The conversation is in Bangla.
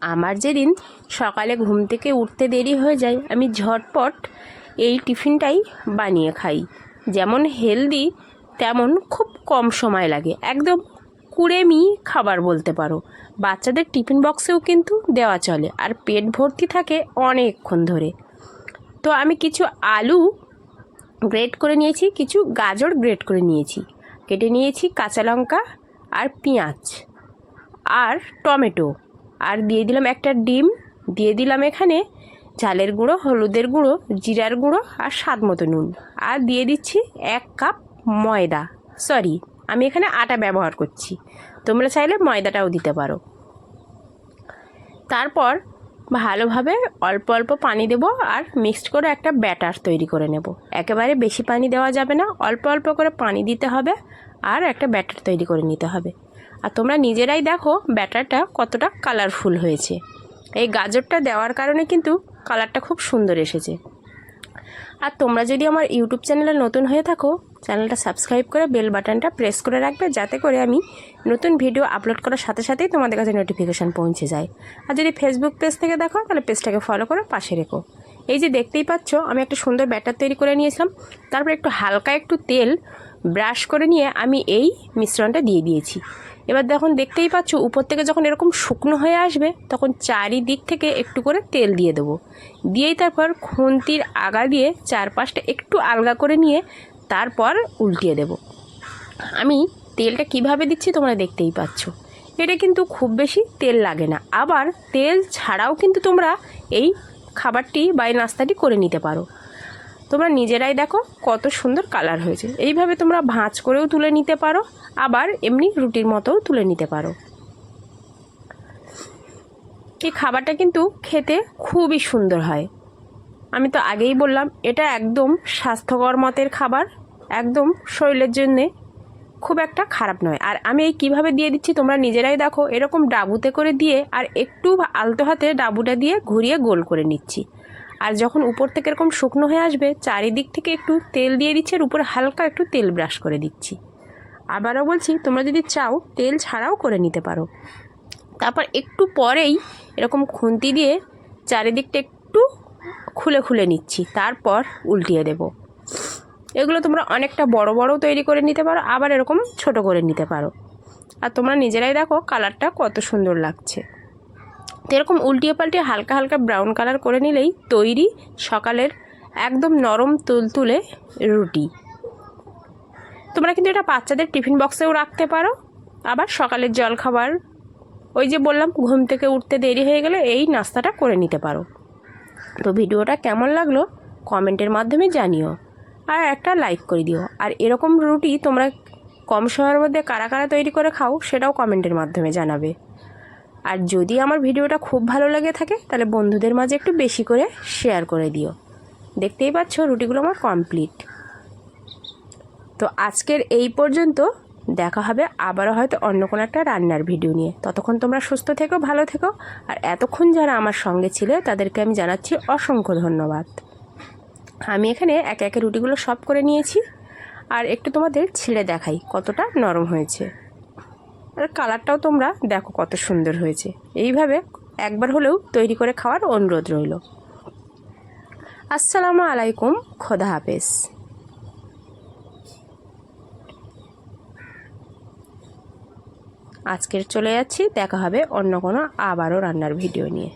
আমার যেদিন সকালে ঘুম থেকে উঠতে দেরি হয়ে যায়, আমি ঝটপট এই টিফিনটাই বানিয়ে খাই। যেমন হেলদি, তেমন খুব কম সময় লাগে। একদম কুড়েমি খাবার বলতে পারো। বাচ্চাদের টিফিন বক্সেও কিন্তু দেওয়া চলে আর পেট ভর্তি থাকে অনেকক্ষণ ধরে। তো আমি কিছু আলু গ্রেট করে নিয়েছি, কিছু গাজর গ্রেট করে নিয়েছি। কেটে নিয়েছি কাঁচা লঙ্কা আর পেঁয়াজ আর টমেটো। আর দিয়ে দিলাম একটা ডিম। দিয়ে দিলাম এখানে চালের গুঁড়ো, হলুদের গুঁড়ো, জিরার গুঁড়ো আর স্বাদ মতো নুন। আর দিয়ে দিচ্ছি এক কাপ ময়দা। সরি আমি এখানে আটা ব্যবহার করছি। তোমরা চাইলে ময়দাটাও দিতে পারো। তারপর ভালোভাবে অল্প অল্প পানি দেব আর মিক্সড করে একটা ব্যাটার তৈরি করে নেব। একেবারে বেশি পানি দেওয়া যাবে না, অল্প অল্প করে পানি দিতে হবে আর একটা ব্যাটার তৈরি করে নিতে হবে। আর তোমরা নিজেরাই দেখো ব্যাটারটা কতটা কালারফুল হয়েছে। এই গাজরটা দেওয়ার কারণে কিন্তু কালারটা খুব সুন্দর এসেছে। আর তোমরা যদি আমার ইউটিউব চ্যানেলে নতুন হয়ে থাকো, চ্যানেলটা সাবস্ক্রাইব করে বেল বাটনটা প্রেস করে রাখবে, যাতে করে আমি নতুন ভিডিও আপলোড করার সাথে সাথেই তোমাদের কাছে নোটিফিকেশান পৌঁছে যায়। আর যদি ফেসবুক পেজ থেকে দেখো, তাহলে পেজটাকে ফলো করে, পাশে রেখো। এই যে দেখতেই পাচ্ছ, আমি একটা সুন্দর ব্যাটার তৈরি করে নিয়েছিলাম। তারপর একটু হালকা একটু তেল ব্রাশ করে নিয়ে আমি এই মিশ্রণটা দিয়ে দিয়েছি। এবার দেখুন, দেখতেই পাচ্ছ, উপর থেকে যখন এরকম শুকনো হয়ে আসবে, তখন চারিদিক থেকে একটু করে তেল দিয়ে দেবো। দিয়েই তারপর খুন্তির আগা দিয়ে চারপাশটা একটু আলগা করে নিয়ে তারপর উল্টিয়ে দেব। আমি তেলটা কীভাবে দিচ্ছি তোমরা দেখতেই পাচ্ছ। এটা কিন্তু খুব বেশি তেল লাগে না। আবার তেল ছাড়াও কিন্তু তোমরা এই খাবারটি বা এই নাস্তাটি করে নিতে পারো। তোমরা নিজেরাই দেখো কত সুন্দর কালার হয়েছে। এইভাবে তোমরা ভাঁজ করেও তুলে নিতে পারো, আবার এমনি রুটির মতোও তুলে নিতে পারো। এই খাবারটা কিন্তু খেতে খুবই সুন্দর হয়। আমি তো আগেই বললাম, এটা একদম স্বাস্থ্যকর মতের খাবার, একদম শরীরের জন্যে খুব একটা খারাপ নয়। আর আমি এই কীভাবে দিয়ে দিচ্ছি তোমরা নিজেরাই দেখো, এরকম ডাবুতে করে দিয়ে আর একটু আলতো হাতে ডাবুটা দিয়ে ঘুরিয়ে গোল করে নিচ্ছি। আর যখন উপর থেকে এরকম শুকনো হয়ে আসবে, চারিদিক থেকে একটু তেল দিয়ে দিচ্ছি আর উপরে হালকা একটু তেল ব্রাশ করে দিচ্ছি। আবারও বলছি, তোমরা যদি চাও, তেল ছাড়াও করে নিতে পারো। তারপর একটু পরেই এরকম খুন্তি দিয়ে চারিদিকটা একটু খুলে খুলে নিচ্ছি, তারপর উল্টিয়ে দেব। এগুলো তোমরা অনেকটা বড় বড় তৈরি করে নিতে পারো, আবার এরকম ছোট করে নিতে পারো। আর তোমরা নিজেরাই দেখো, কালারটা কত সুন্দর লাগছে। এরকম উল্টিয়ে পাল্টিয়ে হালকা হালকা ব্রাউন কালার করে নিলেই তৈরি সকালের একদম নরম তুলতুলে রুটি। তোমরা কিন্তু এটা বাচ্চাদের টিফিন বক্সেও রাখতে পারো। আবার সকালের জলখাবার ওই যে বললাম, ঘুম থেকে উঠতে দেরি হয়ে গেলে এই নাস্তাটা করে নিতে পারো। তো ভিডিওটা কেমন লাগল কমেন্টের মাধ্যমে জানিও আর একটা লাইক করে দিও। আর এরকম রুটি তোমরা কম সময়ের মধ্যে কারা কারা তৈরি করে খাও সেটাও কমেন্টের মাধ্যমে জানাবে। আর যদি আমার ভিডিওটা খুব ভালো লেগে থাকে, তাহলে বন্ধুদের মাঝে একটু বেশি করে শেয়ার করে দিও। দেখতেই পাচ্ছ, রুটিগুলো আমার কমপ্লিট তো আজকের এই পর্যন্ত, দেখা হবে আবারও হয়তো অন্য কোনো একটা রান্নার ভিডিও নিয়ে। ততক্ষণ তোমরা সুস্থ থেকো, ভালো থেকো, আর এতক্ষণ যারা আমার সঙ্গে ছিল, তাদেরকে আমি জানাচ্ছি অসংখ্য ধন্যবাদ। আমি এখানে একে একে রুটিগুলো সব করে নিয়েছি, আর একটু তোমাদের ছিঁড়ে দেখাই কতটা নরম হয়েছে। আর কালারটাও তোমরা দেখো কত সুন্দর হয়েছে। এইভাবে একবার হলেও তৈরি করে খাওয়ার অনুরোধ রইল। আসসালামু আলাইকুম, খোদা হাফেজ। আজকের চলে যাচ্ছি, দেখা হবে অন্য কোনো আবারও রান্নার ভিডিও নিয়ে।